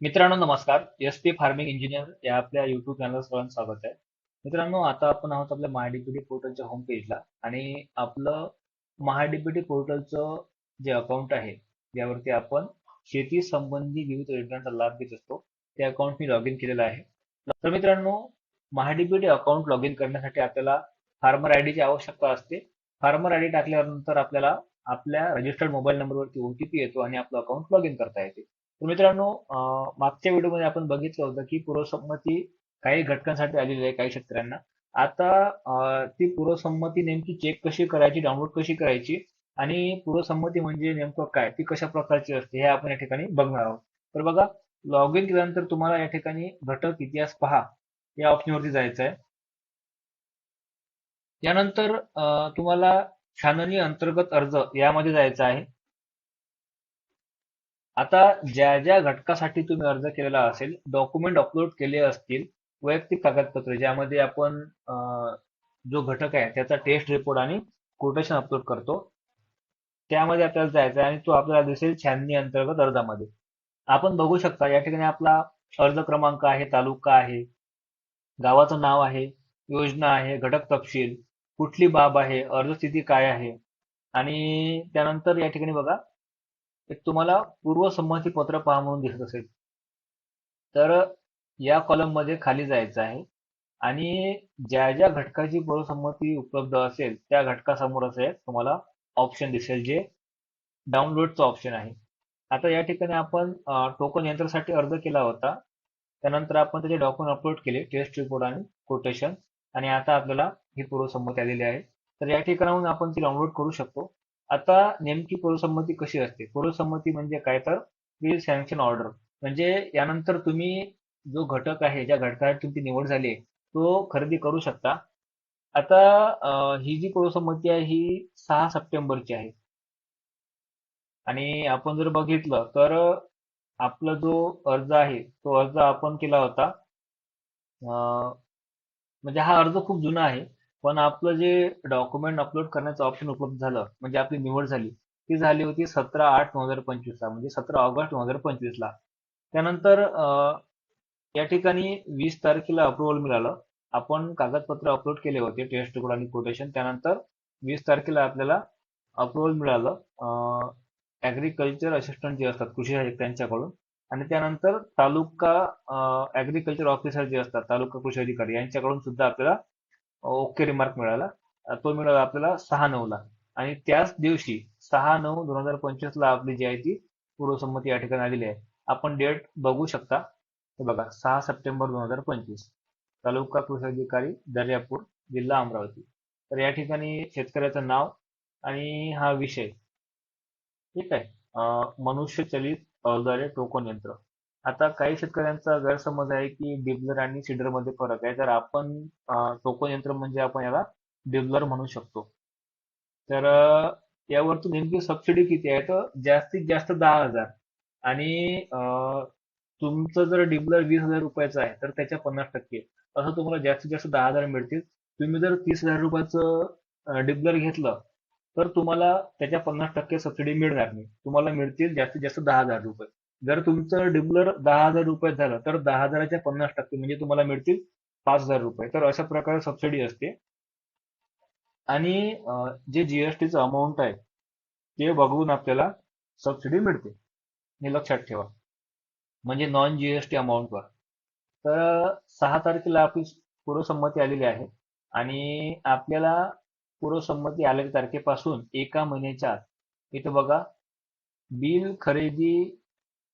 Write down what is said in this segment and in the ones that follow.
मित्रांनो नमस्कार. S P farming engineer या आपल्या युट्यूब चॅनल सर्वांचं स्वागत आहे. मित्रांनो आता आपण आहोत आपल्या महाडीपीटी पोर्टलच्या होम पेजला आणि आपलं महाडीपीटी पोर्टलचं जे अकाउंट आहे यावरती आपण शेती संबंधी विविध योजनांचा लाभ घेत असतो ते अकाउंट मी लॉग इन केलेलं आहे. तर मित्रांनो महाडीपीटी अकाउंट लॉग इन करण्यासाठी आपल्याला फार्मर आय ची आवश्यकता असते. फार्मर आय डी टाकल्यानंतर आपल्याला आपल्या रजिस्टर्ड मोबाईल नंबरवरती ओटीपी येतो आणि आपलं अकाउंट लॉग इन करता येते. तर मित्रांनो मागच्या व्हिडिओमध्ये आपण बघितलं होतं की पूर्वसंमती काही घटकांसाठी आलेली आहे काही शेतकऱ्यांना. आता ती पूर्वसंमती नेमकी चेक कशी करायची डाउनलोड कशी करायची आणि पूर्वसंमती म्हणजे नेमकं काय ती कशा प्रकारची असते हे आपण या ठिकाणी बघणार आहोत. तर बघा लॉग इन केल्यानंतर तुम्हाला या ठिकाणी घटक इतिहास पहा या ऑप्शनवरती जायचं आहे. यानंतर तुम्हाला छाननी अंतर्गत अर्ज यामध्ये जायचं आहे. आता ज्या ज्या घटकासाठी तुम्ही अर्ज केलेला असेल डॉक्युमेंट अपलोड केले असतील वैयक्तिक कागदपत्र ज्यामध्ये आपण जो घटक आहे त्याचा टेस्ट रिपोर्ट आणि कोटेशन अपलोड करतो त्यामध्ये आपल्याला जायचं आहे आणि तो आपल्याला दिसेल छाननी अंतर्गत अर्जामध्ये. आपण बघू शकता या ठिकाणी आपला अर्ज क्रमांक आहे तालुका आहे गावाचं नाव आहे योजना आहे घटक तपशील कुठली बाब आहे अर्ज स्थिती काय आहे आणि त्यानंतर या ठिकाणी बघा एक तुम्हाला पूर्वसंमती पत्र पहा म्हणून दिसत असेल. तर या कॉलममध्ये खाली जायचं आहे. आणि ज्या ज्या घटकाची पूर्वसंमती उपलब्ध असेल त्या घटकासमोर असेल तुम्हाला ऑप्शन दिसेल जे डाउनलोडचं ऑप्शन आहे. आता या ठिकाणी आपण टोकन यंत्रासाठी अर्ज केला होता. त्यानंतर आपण त्याचे डॉक्युमेंट अपलोड केले टेस्ट रिपोर्ट आणि कोटेशन आणि आता आपल्याला ही पूर्वसंमती आलेली आहे. तर या ठिकाणाहून आपण ती डाउनलोड करू शकतो. आता नेमकी पूर्वसंमती कशी असते? पूर्वसंमती म्हणजे काय? तर प्री सँक्शन ऑर्डर म्हणजे यानंतर तुम्ही जो घटक आहे ज्या घटकाची तुमची निवड झाली आहे तो खरेदी करू शकता. आता ही जी पूर्वसंमती आहे ही सहा सप्टेंबरची आहे. आणि आपण जर बघितलं तर आपला जो अर्ज आहे तो अर्ज आपण केला होता. म्हणजे हा अर्ज खूप जुना आहे. पण आपलं जे डॉक्युमेंट अपलोड करण्याचं ऑप्शन उपलब्ध झालं म्हणजे आपली निवड झाली ती झाली होती सतरा आठ दोन हजार पंचवीस ला म्हणजे सतरा ऑगस्ट दोन हजार पंचवीस ला त्यानंतर या ठिकाणी वीस तारखेला अप्रुव्हल मिळालं. आपण कागदपत्र अपलोड केले होते टेस्ट रिपोर्ट आणि कोटेशन त्यानंतर वीस तारखेला आपल्याला अप्रुव्हल मिळालं. ऍग्रिकल्चर असिस्टंट जे असतात कृषी सहाय्यक त्यांच्याकडून. आणि त्यानंतर तालुका ऍग्रिकल्चर ऑफिसर जे असतात तालुका कृषी अधिकारी यांच्याकडून सुद्धा आपल्याला ओके रिमार्क मिळाला. तो मिळाला आपल्याला सहा नऊ ला. आणि त्याच दिवशी सहा नऊ दोन हजार पंचवीस ला आपली जी आहे ती पूर्वसंमती या ठिकाणी आलेली आहे. आपण डेट बघू शकता. हे बघा सहा सप्टेंबर दोन हजार पंचवीस. तालुका कृषी अधिकारी दर्यापूर जिल्हा अमरावती. तर या ठिकाणी शेतकऱ्याचं नाव आणि हा विषय. ठीक आहे. मनुष्यचलित अवजारे टोकन यंत्र. आता काही शेतकऱ्यांचा गैरसमज आहे की डिबलर आणि सीडरमध्ये फरक आहे. तर आपण टोकन यंत्र म्हणजे आपण याला डिबलर म्हणू शकतो. तर अं, यावरती नेमकी सबसिडी किती आहे? तर जास्तीत जास्त दहा हजार. आणि तुमचं जर डिबलर वीस हजार रुपयाचं आहे तर त्याच्या पन्नास टक्के. असं तुम्हाला जास्तीत जास्त दहा हजार मिळतील. तुम्ही जर तीस हजार रुपयाचं डिबलर घेतलं तर तुम्हाला त्याच्या पन्नास टक्के सबसिडी मिळणार नाही. तुम्हाला मिळतील जास्तीत जास्त दहा हजार रुपये. जर तुमचं डिबलर दहा हजार रुपये झालं तर दहा हजाराच्या पन्नास टक्के म्हणजे तुम्हाला मिळतील पाच हजार रुपये. तर अशा प्रकारे सबसिडी असते. आणि जे जीएसटीचं अमाऊंट आहे ते बघून आपल्याला सबसिडी मिळते. हे लक्षात ठेवा. म्हणजे नॉन जीएसटी अमाऊंटवर तर सहा तारखेला आपली पूर्वसंमती आलेली आहे. आणि आपल्याला पूर्वसंमती आलेल्या तारखेपासून एका महिन्याच्या आत इथं बघा बिल खरेदी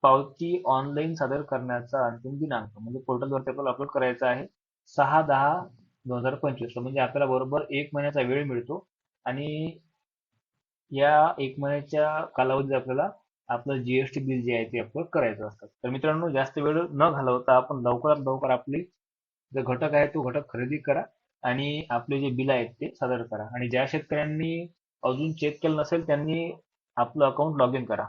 पावती ऑनलाईन सादर करण्याचा अंतिम दिनांक म्हणजे पोर्टलवरती आपल्याला अपलोड करायचा आहे सहा दहा दोन हजार पंचवीस. म्हणजे आपल्याला बरोबर एक महिन्याचा वेळ मिळतो. आणि या एक महिन्याच्या कालावधीत आपल्याला आपलं जीएसटी बिल जे आहे ते अपलोड करायचं असतं. तर मित्रांनो जास्त वेळ न घालवता आपण लवकरात लवकर आपली जो घटक आहे तो घटक खरेदी करा आणि आपले जे बिल आहेत ते सादर करा. आणि ज्या शेतकऱ्यांनी अजून चेक केलं नसेल त्यांनी आपलं अकाउंट लॉग इन करा.